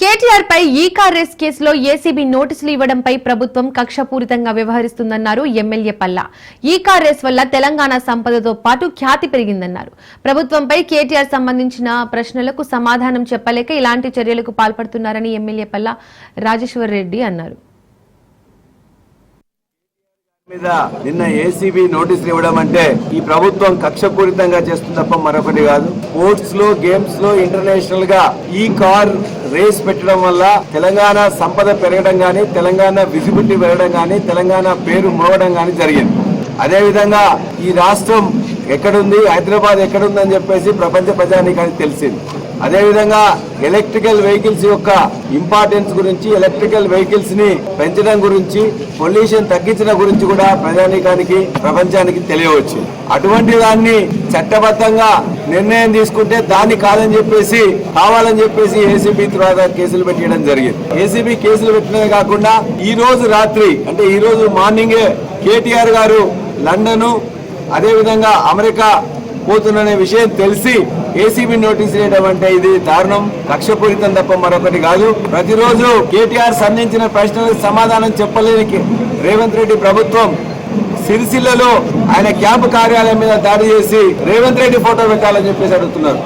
కేటీఆర్ పై ఈ car race కేసులో ACB నోటీసులు ఇవ్వడంపై ప్రభుత్వం కక్షపూరితంగా వ్యవహరిస్తుందన్నారు ఎమ్మెల్యే పల్లా. ఈ కార్ రేస్ వల్ల తెలంగాణ సంపదతో పాటు ఖ్యాతి పెరిగిందన్నారు. ప్రభుత్వంపై కేటీఆర్ సంబంధించిన ప్రశ్నలకు సమాధానం చెప్పలేక ఇలాంటి చర్యలకు పాల్పడుతున్నారని ఎమ్మెల్యే పల్లా రాజేశ్వర్ రెడ్డి అన్నారు. మీద నిన్న ఏసీబీ నోటీసులు ఇవ్వడం అంటే ఈ ప్రభుత్వం కక్షపూరితంగా చేస్తుంది తప్ప మరొకటి కాదు. స్పోర్ట్స్లో గేమ్స్లో ఇంటర్నేషనల్గా ఈ కార్ రేస్ పెట్టడం వల్ల తెలంగాణ సంపద పెరగడం గానీ తెలంగాణ విజిబిలిటీ పెరగడం గానీ తెలంగాణ పేరు మోగడం గానీ జరిగింది. అదేవిధంగా ఈ రాష్ట్రం ఎక్కడుంది? హైదరాబాద్ ఎక్కడుందని చెప్పేసి ప్రపంచ ప్రజానికానికి తెలిసింది. అదేవిధంగా ఎలక్ట్రికల్ వెహికల్స్ యొక్క ఇంపార్టెన్స్ గురించి ఎలక్ట్రికల్ వెహికల్స్ని పెంచడం గురించి పొల్యూషన్ తగ్గించడం గురించి కూడా ప్రజానికానికి ప్రపంచానికి తెలియవచ్చు అటువంటి దాన్ని చట్టబద్ధంగా నిర్ణయం తీసుకుంటే దాన్ని కాదని చెప్పేసి కావాలని చెప్పేసి ఏసీబీ ద్వారా కేసులు పెట్టడం జరిగింది. ఏసీబీ కేసులు పెట్టడమే కాకుండా ఈ రోజు రాత్రి అంటే ఈ రోజు మార్నింగే కేటీఆర్ గారు లండన్ అదేవిధంగా అమెరికా పోతుందనే విషయం తెలిసి ఏసీబీ నోటీస్ చేయడం అంటే ఇది దారుణం. కక్షపూరితం తప్ప మరొకటి కాదు. ప్రతిరోజు కేటీఆర్ సంధించిన ప్రశ్నలకు సమాధానం చెప్పలేని రేవంత్ రెడ్డి ప్రభుత్వం సిరిసిల్లలో ఆయన క్యాంపు కార్యాలయం మీద దాడి చేసి రేవంత్ రెడ్డి ఫోటో పెట్టాలని చెప్పేసి అడుగుతున్నారు.